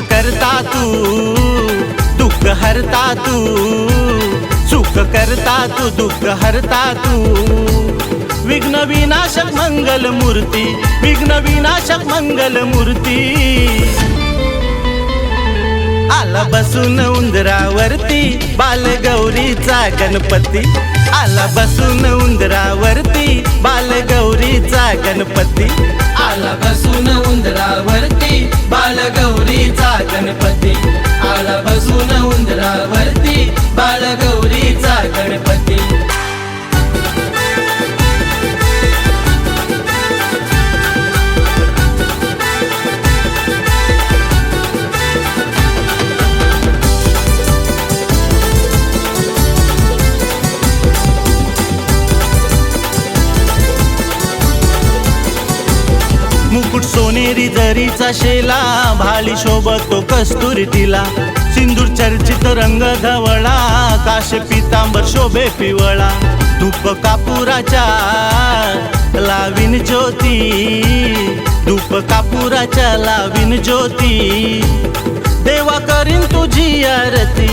करता तू दुःख हरता तू सुख करता तू दुःख हरता तू. विघ्न विनाशक मंगल मूर्ती विघ्न विनाशक मंगल मूर्ती. आला बसून उंदरावरती बालगौरीचा गणपती. आला बसून उंदरावरती बालगौरीचा गणपती. उंदरावरती बालगौरीचा गणपती. मुकुट सोनेरी जरीचा शेला भाली शोभतो कस्तुरी तिला सिंदूर चर्चित रंग धवळा काश पितांबर शोभे पिवळा. धूप कापुराच्या लावीन ज्योती धूप कापुराच्या लावीन ज्योती. देवा करीन तुझी आरती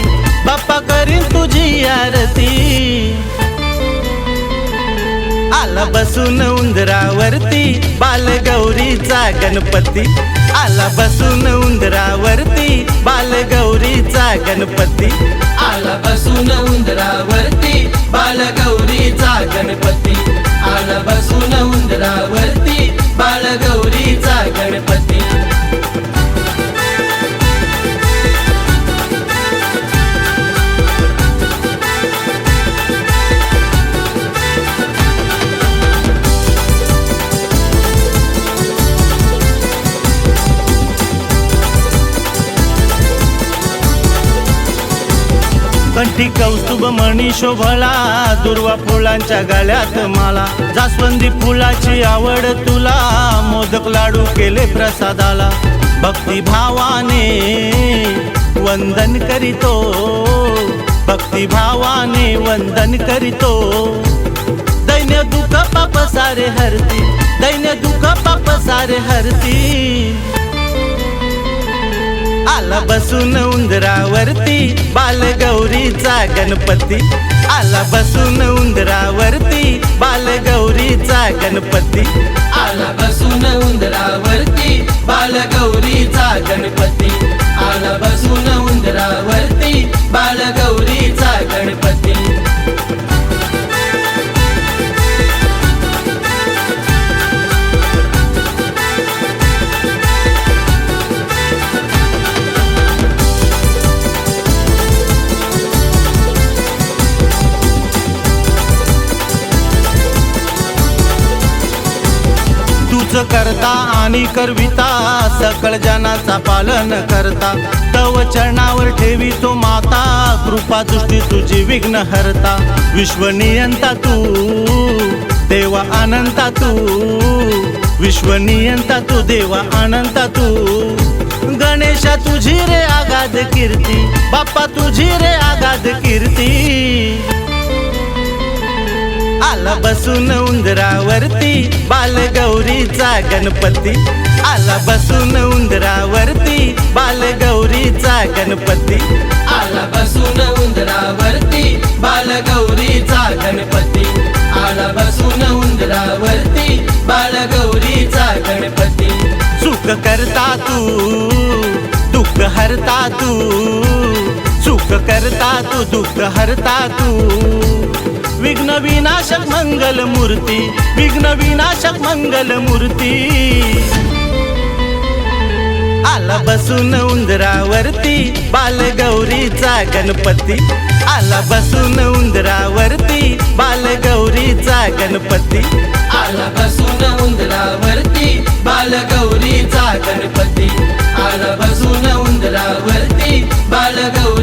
बाप्पा करीन तुझी आरती. आला बसून उंदरावरती बालगौरीचा गणपती. आला बसून उंदरावरती बालगौरीचा गणपती. आला बसून उंदरावरती बालगौरीचा गणपती. आला बसून उंदरावरती बालगौरीचा गणपती. कंठी कौस्तुभ मणी शोभला दुर्वा फुलांच्या गळ्यात माला. जास्वंदी फुलाची आवड तुला मोदक लाडू केले प्रसादाला. भक्ती भावाने वंदन करीतो भक्ती भावाने वंदन करीतो. दैन्य दुःख पाप सारे हरती दैन्य दुःख पाप सारे हरती. आला बसून उंदरावरती बालगौरीचा गणपती. आला बसून उंदरावरती बालगौरीचा गणपती. आला बसून उंदरावरती बालगौरीचा करता आणि करविता सकळ जनाचा पालन करता. तव चरणावर ठेवी तो माता कृपा दृष्टी तुझी विघ्न हरता. विश्वनियंता तू देवा अनंता तू. विश्वनियंता तू देवा अनंता तू. गणेशा तुझी रे आगाध कीर्ती बाप्पा तुझी रे आगाध कीर्ती. आला बसून उंदरावरती बालग गौरीचा गणपती. आला बसून उंदरावरती. बालगौरीचा गणपती. आला बसून उंदरावरती. बालगौरीचा गणपती. आला बसून उंदरावरती. बालगौरीचा गणपती. सुख करता तू दुःख हरता तू. सुख करता तू दुःख हरता तू. विघ्न विनाशक मंगल मूर्ती विघ्न विनाशक मंगल मूर्ती. आला बसून उंदरावरती बालगौरीचा गणपती. आला बसून उंदरावरती बालगौरीचा गणपती. आला बसून उंदरावरती बालगौरीचा गणपती. आला बसून उंदरावरती बालगौरी